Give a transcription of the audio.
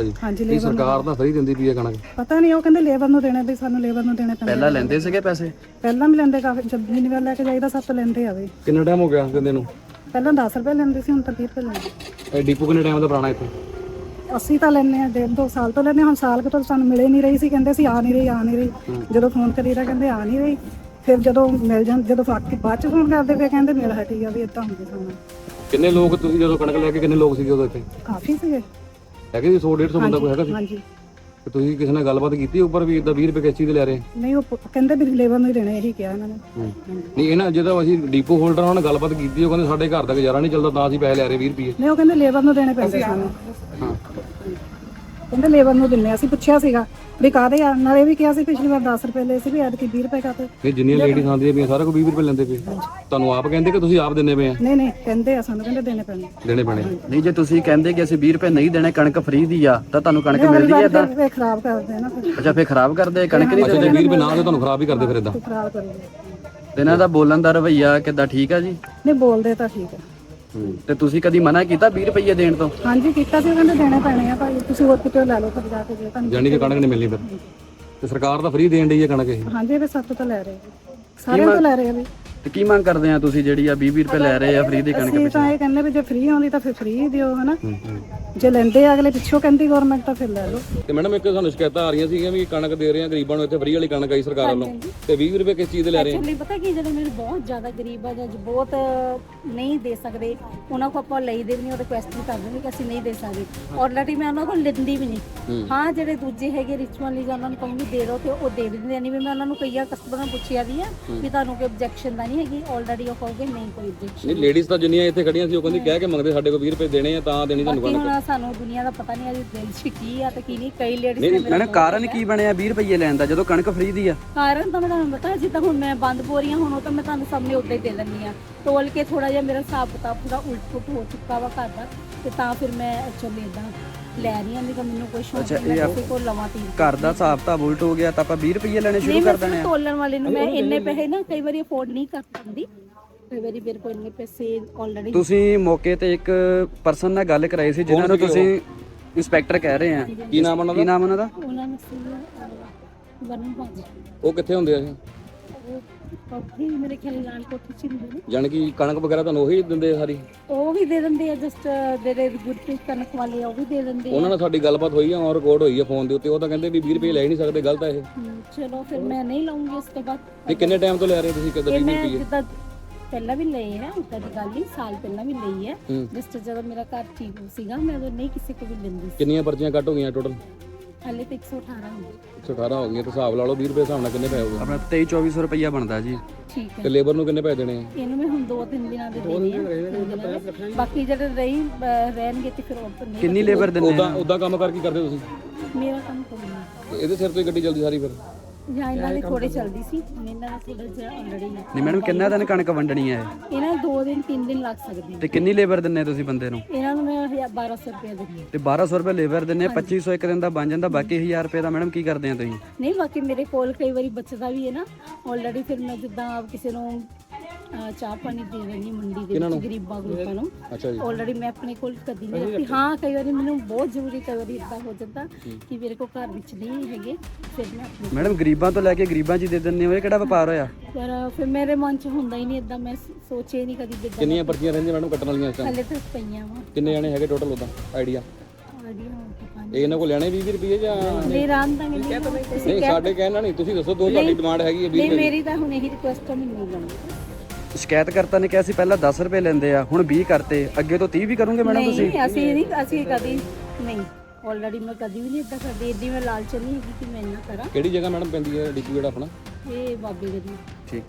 ਅੱਛਾ ਜੀ। ਲੇਬਰ ਸਰਕਾਰ ਤਾਂ ਫਰੀ ਦਿੰਦੀ ਪਈ ਹੈ ਕਣਕ। ਪਤਾ ਨਹੀਂ ਉਹ ਕਹਿੰਦੇ ਲੇਬਰ ਨੂੰ ਦੇਣੇ ਵੀ ਸਾਨੂੰ ਲੇਬਰ ਨੂੰ ਦੇਣੇ ਪੈਂਦੇ ਪਹਿਲਾਂ ਲੈਂਦੇ ਸੀਗੇ ਪੈਸੇ? ਪਹਿਲਾਂ ਵੀ ਲੈਂਦੇ ਕਾਫੀ ਜਦ ਜਿੰਨੀ ਵਾਰ ਲੈ ਕੇ ਜਾਈਦਾ ਸਭ ਤੋਂ ਲੈਂਦੇ ਆਵੇ ਕਿੰਨਾ ਟਾਈਮ ਹੋ ਗਿਆ ਦਿੰਦੇ ਨੂੰ? ਪਹਿਲਾਂ 10 ਰੁਪਏ ਲੈਂਦੇ ਸੀ ਹੁਣ ਤਾਂ 20 ਰੁਪਏ ਲੈਂਦੇ ਇਹ ਡੀਪੂ ਕਿੰਨੇ ਟਾਈਮ ਦਾ ਪੁਰਾਣਾ ਇੱਥੇ? ਅਸੀਂ ਤਾਂ ਲੈਂਦੇ ਆ ਡੇਢ ਦੋ ਸਾਲ ਤੋਂ ਲੈਂਦੇ ਹਾਂ, ਹੁਣ ਸਾਲ ਕੁ ਤੋਂ ਸਾਨੂੰ ਮਿਲੇ ਨਹੀਂ ਰਹੀ ਸੀ ਕਹਿੰਦੇ ਸੀ ਆ ਨਹੀਂ ਰਹੀ ਆ ਨਹੀਂ ਰਹੀ। ਜਦੋਂ ਫੋਨ ਕਰੀਦਾ ਕਹਿੰਦੇ ਆ ਨਹੀਂ ਰਹੀ। ਫਿਰ ਜਦੋਂ ਮਿਲ ਜਾਂ ਜਦੋਂ ਬਾਕੀ ਬਾਅਦ ਚ ਫੋਨ ਕਰਦੇ ਫਿਰ ਕਹਿੰਦੇ ਮਿਲ ਹਟੀ ਆ ਵੀ ਇਦਾਂ ਹੁੰਦੀ ਸਾਨੂੰ। ਕਿੰਨੇ ਲੋਕ ਤੁਸੀਂ ਜਦੋਂ ਕਣਕ ਲੈ ਕੇ ਕਿੰਨੇ ਲੋਕ ਸੀਗੇ ਉਦੋਂ ਇੱਥੇ? ਕਾਫੀ ਸੀਗੇ। ਹੈਗੇ ਸੀ 100 150 ਬੰਦਾ ਕੋਈ ਹੈਗਾ ਸੀ? ਹਾਂਜੀ ਤੇ ਤੁਸੀਂ ਕਿਸੇ ਨਾਲ ਗੱਲਬਾਤ ਕੀਤੀ ਉੱਪਰ ਵੀ ਇਦਾਂ 20 ਰੁਪਏ ਕਿਸ ਚੀਜ਼ ਦੇ ਲੈ ਰਹੇ? ਨਹੀਂ ਉਹ ਪ- ਕਹਿੰਦੇ ਵੀ ਲੇਬਰ ਨੂੰ ਹੀ ਦੇਣੇ ਇਹੀ ਕਿਹਾ ਇਹਨਾਂ ਨੇ। ਨਹੀਂ ਇਹਨਾਂ ਜਦੋਂ ਅਸੀਂ ਡੀਪੂ ਹੋਲਡਰ ਨਾਲ ਗੱਲਬਾਤ ਕੀਤੀ ਉਹ ਕਹਿੰਦੇ ਸਾਡੇ ਘਰ ਦਾ ਗੁਜ਼ਾਰਾ ਨਹੀਂ ਚੱਲਦਾ ਤਾਂ ਅਸੀਂ ਪੈਸੇ ਲੈ ਰਹੇ 20 ਰੁਪਏ। ਨਹੀਂ ਉਹ ਕਹਿੰਦੇ ਲੇਬਰ ਨੂੰ ਦੇਣੇ ਪੈਸੇ ਸਾਨੂੰ। ਹਾਂ। ਕਹਿੰਦੇ ਲੇਬਰ ਨੂੰ ਦਿੰਨੇ। ਅਸੀਂ ਪੁੱਛਿਆ ਸੀਗਾ। ਵੀ ਕਾਹਦੇ ਆ? ਨਾਲੇ ਵੀ ਕਿਹਾ ਸੀ ਪਿਛਲੀ ਵਾਰ 10 ਰੁਪਏ ਲਏ ਸੀ ਵੀ ਐਤਕੀ 20 ਰੁਪਏ ਕਾਤੇ ਇਹ ਜਿੰਨੀਆਂ ਲੇਡੀਜ਼ ਆਉਂਦੀਆਂ ਪਈਆਂ ਸਾਰਾ ਕੋਈ 20 ਰੁਪਏ ਲੈਂਦੇ ਪਏ। ਤੁਹਾਨੂੰ ਆਪ ਕਹਿੰਦੇ ਕਿ ਤੁਸੀਂ ਆਪ ਦਿੰਦੇ ਪਏ ਆ? ਨਹੀਂ ਨਹੀਂ ਕਹਿੰਦੇ ਆ ਸਾਨੂੰ ਕਹਿੰਦੇ ਦੇਣੇ ਪੈਣੇ। ਦੇਣੇ ਪੈਣੇ। ਨਹੀਂ ਜੇ ਤੁਸੀਂ ਕਹਿੰਦੇ ਕਿ ਅਸੀਂ 20 ਰੁਪਏ ਨਹੀਂ ਦੇਣੇ ਕਣਕ ਫ੍ਰੀ ਦੀ ਆ ਤਾਂ ਤੁਹਾਨੂੰ ਕਣਕ ਮਿਲਦੀ ਹੈ ਤਾਂ ਫਿਰ ਖਰਾਬ ਕਰਦੇ ਆ ਨਾ ਫਿਰ। ਅੱਛਾ ਫੇਰ ਖਰਾਬ ਕਰਦੇ ਕਣਕ ਨਹੀਂ ਅੱਛਾ ਜੇ 20 ਰੁਪਏ ਨਾ ਦੇ ਤੁਹਾਨੂੰ ਖਰਾਬ ਹੀ ਕਰਦੇ ਫਿਰ ਇਦਾਂ ਖਰਾਬ ਕਰੂਗੇ ਤੇ ਇਹਨਾਂ ਦਾ ਬੋਲਣ ਦਾ ਰਵਈਆ ਕਿੱਦਾਂ? ਠੀਕ ਆ ਜੀ? ਨਹੀਂ ਬੋਲਦੇ ਤਾਂ ਠੀਕ ਹੈ ਤੇ ਤੁਸੀਂ ਕਦੀ ਮਨਾ ਕੀਤਾ 20 ਰੁਪਏ ਦੇਣ ਤੋਂ? ਹਾਂਜੀ ਕੀਤਾ ਸੀ ਕਹਿੰਦੇ ਦੇਣੇ ਪੈਣੇ ਆ ਭਾਈ ਤੁਸੀਂ ਹੋਰ ਕਿਤੇ ਲੈ ਲਓ ਫਿਰ ਜਾ ਕੇ ਜੇ ਤੁਹਾਨੂੰ ਜਾਨੀ ਕਿ ਕਣਕ ਨਹੀਂ ਮਿਲਣੀ ਫਿਰ। ਤੇ ਸਰਕਾਰ ਤਾਂ ਫ੍ਰੀ ਦੇਣ ਡਈ ਹੈ ਕਣਕ ਇਹ। ਹਾਂਜੀ ਇਹ ਸੱਤ ਤੋਂ ਲੈ ਰਹੇ ਆ। ਸਾਰਿਆਂ ਤੋਂ ਲੈ ਰਹੇ ਆ ਵੀ। ਤੇ ਕੀ ਮੰਗ ਕਰਦੇ ਆ ਤੁਸੀਂ ਜਿਹੜੀ ਆ 20 20 ਰੁਪਏ ਲੈ ਰਹੇ ਆ ਫ੍ਰੀ ਦੀ ਕਣਕ ਅਸੀਂ ਤਾਂ ਇਹ ਕਹਿੰਦੇ ਵੀ ਜੇ ਫ੍ਰੀ ਆਉਂਦੀ ਤਾਂ ਫਿਰ ਫ੍ਰੀ ਦਿਓ ਹਨਾ? ਜੇ ਲੈਂਦੇ ਆ ਅਗਲੇ ਪਿੱਛੋਂ ਕਹਿੰਦੀ ਗਵਰਨਮੈਂਟ ਤਾਂ ਫਿਰ ਲੈ ਲਓ। ਤੇ ਮੈਡਮ ਇੱਕ ਸਾਨੂੰ ਸ਼ਿਕਾਇਤਾਂ ਆ ਰਹੀਆਂ ਸੀਗੀਆਂ ਵੀ ਕਣਕ ਦੇ ਰਹੇ ਆ ਗਰੀਬਾਂ ਨੂੰ ਇੱਥੇ ਫ੍ਰੀ ਵਾਲੀ ਕਣਕ ਆਈ ਸਰਕਾਰ ਵੱਲੋਂ। ਤੇ 20 ਰੁਪਏ ਕਿਸ ਚੀਜ਼ ਦੇ ਲੈ ਰਹੇ ਆ? ਐਕਚੁਅਲੀ ਪਤਾ ਕੀ ਜਿਹੜੇ ਮੇਰੇ ਬਹੁਤ ਜ਼ਿਆਦਾ ਗਰੀਬ ਆ ਜਾਂ ਜੋ ਬਹੁਤ ਨਹੀਂ ਦੇ ਸਕਦੇ ਉਹਨਾਂ ਕੋ ਆਪਾਂ ਲਈ ਦੇ ਵੀ ਨਹੀਂ ਉਹ ਰਿਕੁਐਸਟ ਵੀ ਕਰਦੇ ਕਿ ਅਸੀਂ ਨਹੀਂ ਦੇ ਸਕਦੇ। ਆਲਰੇਡੀ ਮੈਂ ਉਹਨਾਂ ਕੋਲ ਲੈਂਦੀ ਵੀ ਨਹੀਂ। ਹਾਂ। ਜਿਹੜੇ ਦੂਜੇ ਹੈਗੇ ਰਿਚੁਅਲ ਲਈ ਉਹਨਾਂ ਨੂੰ ਕਹੂੰਗੀ ਦੇ ਦਿਓ ਤੇ ਉਹ ਦੇ ਵੀ ਦਿੰਦੇ ਨਹੀਂ ਵੀ ਮੈਂ ਉਹਨਾਂ ਨੂੰ ਕਈਆਂ ਕਸਟਮਰਾਂ ਨੂੰ ਪੁੱਛਿਆ ਵੀ ਆ ਵੀ ਤੁਹਾਨੂੰ ਕੋਈ ਆਬਜੈਕਸ਼ਨ ਤਾਂ ਨਹੀਂ ਹੈਗੀ ਆਲਰੇਡੀ ਉਹ ਕਹੋਗੇ ਨਹੀਂ ਕੋਈ ਨਹੀਂ ਲੇਡੀਜ਼ ਤਾਂ ਜਿੰਨੀਆਂ ਇੱਥੇ ਖੜੀਆਂ ਸੀ ਉਹ ਕਹਿੰਦੀ ਕਹਿ ਕੇ ਮੰਗਦੇ ਸਾਡੇ ਕੋਲ 20 ਰੁਪਏ ਦੇਣੇ ਆ ਤਾਂ ਦੇਣੀ ਤੁਹਾਨੂੰ ਬਾਕੀ ਹੁਣ ਸਾਨੂੰ ਦੁਨੀਆ ਦਾ ਪਤਾ ਨਹੀਂ ਵੀ ਦਿਲ 'ਚ ਕੀ ਆ ਤੇ ਕੀ ਨਹੀਂ ਕਈ ਲੇਡੀਜ਼ ਨੇ ਮੈਡਮ ਕਾਰਨ ਕੀ ਬਣਿਆ 20 ਰੁਪਏ ਲੈਣ ਦਾ ਜਦੋਂ ਕਣਕ ਫ੍ਰੀ ਦੀ ਆ। ਕਾਰਨ ਤਾਂ ਮੈਂ ਤੁਹਾਨੂੰ ਪਤਾ ਜਿੱਦਾਂ ਹੁਣ ਮੈਂ ਬੰਦ ਬੋਰੀਆਂ ਹੁਣ ਉਹ ਤਾਂ ਮੈਂ ਤੁਹਾਨੂੰ ਸਾਹਮਣੇ ਉੱਦਾਂ ਹੀ ਦੇ ਦਿੰਦੀ ਆ ਤੋਲ ਕੇ ਥੋੜਾ ਜਿਹਾ ਮੇਰਾ ਹਿਸਾਬ ਕਿਤਾਬ ਪੂਰਾ ਉਲਟ ਪੁਲਟ ਹੋ ਚੁੱਕਾ ਵਾ ਘਰ ਦਾ ਤੇ ਤਾਂ ਫਿਰ ਮੈਂ ਐਕਚੁਅਲੀ ਇਦਾਂ ਲੈ ਰਹੀ ਹਾਂ ਨਹੀਂ ਤਾਂ ਮੈਨੂੰ ਕੋਈ ਸ਼ੌਕ ਨਹੀਂ ਮੈਂ ਕਿਸੇ ਕੋਲ ਲਵਾਂ ਤੀ ਘਰ ਦਾ ਹਿਸਾਬ ਤਾਂ ਉਲਟ ਹੋ ਗਿਆ ਤਾਂ ਆਪਾਂ 20 ਰੁਪਏ ਲੈਣੇ ਸ਼ੁਰੂ ਨਹੀਂ ਕਰ ਮੈਂ ਦੇਣੇ ਆ। ਤੋਲਣ ਵਾਲੇ ਨੂੰ ਮੈਂ ਇੰਨੇ ਪੈਸੇ ਨਾ। ਕਈ ਵਾਰੀ ਅਫੋਰਡ ਨਹੀਂ ਕਰ ਪਾਉਂਦੀ ਕਈ ਵਾਰੀ ਮੇਰੇ ਕੋਲ ਇੰਨੇ ਪੈਸੇ ਆਲਰੇਡੀ ਤੁਸੀਂ ਮੌਕੇ ਤੇ ਇੱਕ ਪਰਸਨ ਨਾਲ ਗੱਲ ਕਰਾਈ ਸੀ ਜਿਨ੍ਹਾਂ ਨੂੰ ਤੁਸੀਂ ਇੰਸਪੈਕਟਰ ਕਹਿ ਰਹੇ ਆ। ਕੀ ਨਾਮ ਉਹਨਾਂ ਕੀ ਦਾ ਨਾਮ ਉਹਨਾਂ ਦਾ? ਉਹਨਾਂ ਨੇ ਸੀ ਵਰਨ ਭਾਜੀ। ਉਹ ਕਿੱਥੇ ਹੁੰਦੇ ਆ ਇਹ ਉਹ ਉੱਥੇ ਹੀ ਮੇਰੇ ਖਿਆਲ ਲਾਲ ਕੋਠੀ ਚ ਹੁੰਦੇ ਨੇ ਜਾਣੀ ਕਿ ਕਣਕ ਵਗੈਰਾ ਤੁਹਾਨੂੰ ਉਹੀ ਦਿੰਦੇ ਆ ਸਾਰੀ? ਉਹ ਵੀ ਦੇ ਦਿੰਦੇ ਆ ਜਸਟ ਜਿਹੜੇ ਗੁਰਪ੍ਰੀਤ ਕਨਕ ਵਾਲੇ ਆ ਉਹ ਵੀ ਦੇ ਦਿੰਦੇ ਆ। ਉਹਨਾਂ ਨਾਲ ਸਾਡੀ ਗੱਲਬਾਤ ਹੋਈ ਆ ਔਰ ਰਿਕਾਰਡ ਹੋਈ ਆ ਫੋਨ ਦੇ ਉੱਤੇ ਉਹ ਤਾਂ ਕਹਿੰਦੇ ਵੀ 20 ਰੁਪਏ ਲੈ ਹੀ ਨਹੀਂ ਸਕਦੇ ਗਲਤ ਆ ਇਹ। ਹਮ, ਚਲੋ ਫਿਰ ਮੈਂ ਨਹੀਂ ਲਾਉਂਗੀ ਇਸ ਤੋਂ ਬਾਅਦ। ਤੇ ਕਿੰਨੇ ਟਾਈਮ ਤੋਂ ਲੈ ਰਹੇ ਤੁਸੀਂ ਕਦੇ ਇਹ 20 ਮੈਂ ਰੁਪਏ ਜਿੱਦਾਂ ਪਹਿਲਾਂ ਵੀ ਲਏ ਹੈ ਉਦਾਂ ਦੀ ਗੱਲ ਨਹੀਂ ਸਾਲ ਪਹਿਲਾਂ ਵੀ ਲਈ ਹੈ ਹੂੰ। ਜਿਸ ਜਦੋਂ ਮੇਰਾ ਘਰ ਠੀਕ ਸੀਗਾ ਮੈਂ ਉਦੋਂ ਨਹੀਂ ਕਿਸੇ ਕੋਲ ਵੀ ਲੈਂਦੀ ਸੀ। ਕਿੰਨੀਆਂ ਪਰਚੀਆਂ ਕੱਟ ਹੋ ਗਈਆਂ ਟੋਟਲ ਹਾਲੇ ਤੇ 118 ਹੋ ਗਏ। 118 ਹੋ ਗਈਆਂ ਤੇ ਹਿਸਾਬ ਲਾ ਲਓ 20 ਰੁਪਏ ਹਿਸਾਬ ਨਾਲ ਕਿੰਨੇ ਪੈਸੇ ਹੋਗੇ ਆਪਣਾ 23 2400 ਰੁਪਇਆ ਬਣਦਾ ਜੀ। ਠੀਕ ਤੇ ਹੈ ਲੇਬਰ ਨੂੰ ਕਿੰਨੇ ਪੈਸੇ ਦੇਣੇ ਆ ਇਹਨੂੰ ਮੈਂ ਹੁਣ ਦੋ ਤਿੰਨ ਦਿਨਾਂ ਦੇ ਦੇਣੇ ਆ। ਬਾਕੀ ਜਿਹੜੇ ਰਹੀ ਅਹ ਰਹਿਣਗੇ ਤੇ ਫਿਰ ਉਹ ਤਾਂ ਨਹੀਂ ਕਿੰਨੀ ਲੇਬਰ ਦਿੰਨੇ ਉਦਾਂ ਉਦਾਂ ਕੰਮ ਕਰ ਕੀ ਕਰਦੇ ਤੁਸੀਂ? ਮੇਰਾ ਕੰਮ ਕੋਈ ਨਹੀਂ। ਤੇ ਇਹਦੇ ਸਿਰ ਤੋਂ ਹੀ ਗੱਡੀ ਚੱਲਦੀ ਸਾਰੀ ਫਿਰ? ਜਾਂ ਇਹਨਾਂ ਦੀ ਥੋੜੀ ਚੱਲਦੀ ਸੀ ਹੁਣ ਇਹਨਾਂ ਦਾ ਥੋੜਾ ਜਿਹਾ ਆਲਰੇਡੀ ਨਹੀਂ ਮੈਡਮ ਕਿੰਨਾ ਦਿਨ ਕਣਕ ਵੰਡਣੀ ਹੈ ਇਹ? ਇਹਨਾਂ ਨੂੰ ਦੋ ਦਿਨ ਤਿੰਨ ਦਿਨ ਲੱਗ ਸਕਦੇ ਆ। ਤੇ ਕਿੰਨੀ ਲੇਬਰ ਦਿੰਨੇ ਤੁਸੀਂ ਬੰਦੇ ਨੂੰ ਇਹਨਾਂ ਨੂੰ ਮੈਂ 1200 ਰੁਪਏ ਦਿੰਦੀ ਹਾਂ। ਤੇ 1200 ਰੁਪਏ ਲੇਬਰ ਦਿੰਨੇ 2500 ਇੱਕ ਦਿਨ ਦਾ ਬਣ ਜਾਂਦਾ ਬਾਕੀ 1000 ਰੁਪਏ ਦਾ ਮੈਡਮ ਕੀ ਕਰਦੇ ਆ ਤੁਸੀਂ ਨਹੀਂ ਬਾਕੀ ਮੇਰੇ ਕੋਲ ਕਈ ਵਾਰੀ ਬਚਦਾ ਵੀ ਹੈ ਨਾ ਆਲਰੇਡੀ ਫਿਰ ਮੈਂ ਜਿੱਦਾਂ ਕਿਸੇ ਨੂੰ ਅਹ, ਚਾਹ ਪਾਣੀ ਦੇ ਰਹੀ ਮੰਡੀ ਦੇ ਵਿੱਚ ਗਰੀਬਾਂ ਗਰੁੱਪਾਂ ਨੂੰ। ਅੱਛਾ ਜੀ। ਆਲਰੇਡੀ ਮੈਂ ਆਪਣੇ ਕੋਲ ਕਦੀ ਨਹੀਂ ਰੱਖੀ ਹਾਂ ਕਈ ਵਾਰੀ ਮੈਨੂੰ ਬਹੁਤ ਜ਼ਰੂਰੀ ਕਈ ਵਾਰੀ ਇਦਾਂ ਹੋ ਜਾਂਦਾ ਕਿ ਮੇਰੇ ਕੋਲ ਘਰ ਵਿੱਚ ਨਹੀਂ ਹੈਗੇ ਫਿਰ ਮੈਂ ਆਪਣੇ ਮੈਡਮ ਗਰੀਬਾਂ ਤੋਂ ਲੈ ਕੇ ਗਰੀਬਾਂ 'ਚ ਹੀ ਦੇ ਦਿੰਦੇ ਹੋ ਇਹ ਕਿਹੜਾ ਵਪਾਰ ਹੋਇਆ? ਪਰ ਫਿਰ ਮੇਰੇ ਮਨ 'ਚ ਹੁੰਦਾ ਹੀ ਨਹੀਂ ਇਦਾਂ ਮੈਂ ਸੋਚੇ ਨਹੀਂ ਕਦੀ ਜਿੱਦਾਂ ਕਿੰਨੀਆਂ ਪਰਚੀਆਂ ਰਹਿੰਦੀਆਂ ਮੈਡਮ ਕੱਟਣ ਵਾਲੀਆਂ ਇਸ ਟਾਈਮ ਹਲੇ ਤੱਕ ਪਈਆਂ ਵਾ। ਕਿੰਨੇ ਜਾਣੇ ਹੈਗੇ ਟੋਟਲ ਉਦਾਂ? ਆਈਡੀਆ ਆਡੀਓ ਇਹ ਇਹਨਾਂ ਕੋਲ ਲੈਣੇ 20 ਰੁਪਏ ਜਾਂ ਨਹੀਂ ਰਾਂ ਤਾਂ ਨਹੀਂ ਤੁਸੀਂ ਨਹੀਂ ਸਾਡੇ ਕਹਿਣਾ ਨਹੀਂ ਤੁਸੀਂ ਦੱਸੋ ਦੋ ਤੁਹਾਡੀ ਡਿਮਾਂਡ ਹੈਗੀ ਹੈ 20 ਨਹੀਂ ਮੇਰੀ ਤਾਂ ਹੁਣ ਇਹੀ ਰਿਕੁਐਸਟ ਹੈ ਮੈਨੂੰ ਨਹੀਂ ਲਾਉਣੀ ਸ਼ਿਕਾਇਤਕਰਤਾ ਨੇ ਕਿਹਾ ਸੀ ਪਹਿਲਾਂ 10 ਰੁਪਏ ਲੈਂਦੇ ਆ ਹੁਣ 20 ਕਰਤੇ ਅੱਗੇ ਤੋਂ 30 ਵੀ ਕਰੋਗੇ ਮੈਡਮ ਤੁਸੀਂ? ਨਹੀਂ ਅਸੀਂ ਨਹੀਂ ਅਸੀਂ ਕਦੀ ਨਹੀਂ ਆਲਰੇਡੀ ਮੈਂ ਕਦੀ ਵੀ ਨਹੀਂ ਇਦਾਂ ਕਰਦੀ ਇੱਦੀ ਮੈਂ ਲਾਲਚ ਨਹੀਂ ਹੈਗੀ ਕਿ ਮੈਂ ਇੰਨਾ ਕਰਾਂ। ਕਿਹੜੀ ਜਗ੍ਹਾ ਮੈਡਮ ਪੈਂਦੀ ਹੈ ਡੀਪੂ ਜਿਹੜਾ ਆਪਣਾ? ਇਹ ਬਾਬੇ ਗਰੀ ਠੀਕ।